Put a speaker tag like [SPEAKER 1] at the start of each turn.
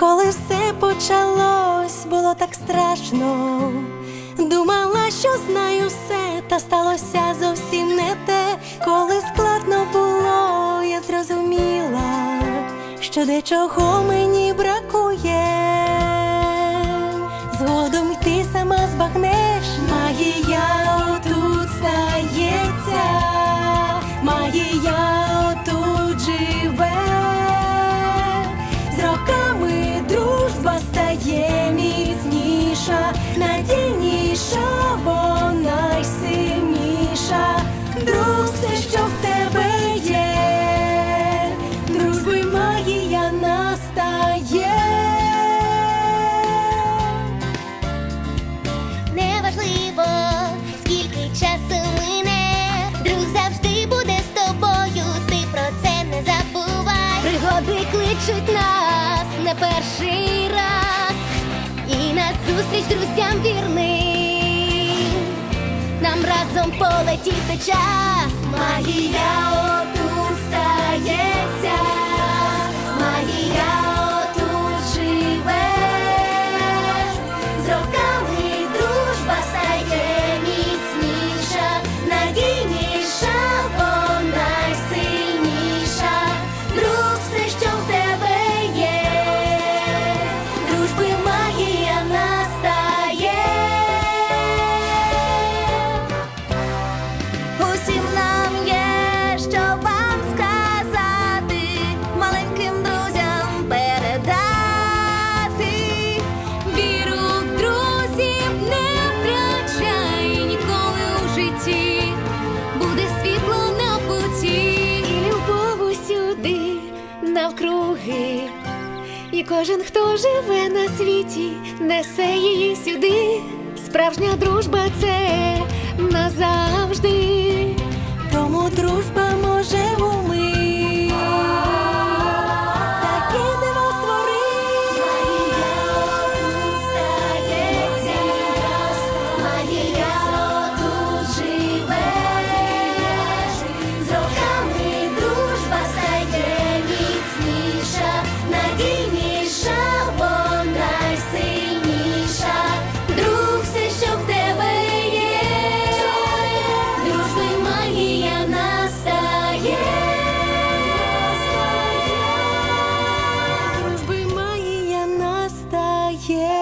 [SPEAKER 1] Коли все почалось, було так страшно. Думала, що знаю все, та сталося зовсім не те. Коли складно було, я зрозуміла, що дечого мені бракує. Згодом ти сама збагнеш, магія Друг все, що в тебе є, дружби магія настає.
[SPEAKER 2] Неважливо, скільки часу мине, друг завжди буде з тобою, ти про це не забувай. Пригоди кличуть нас не перший раз, і на зустріч друзям вірним. Нам разом полетіти час. Магія
[SPEAKER 1] кожен, хто живе на світі, несе її сюди. Справжня дружба це yeah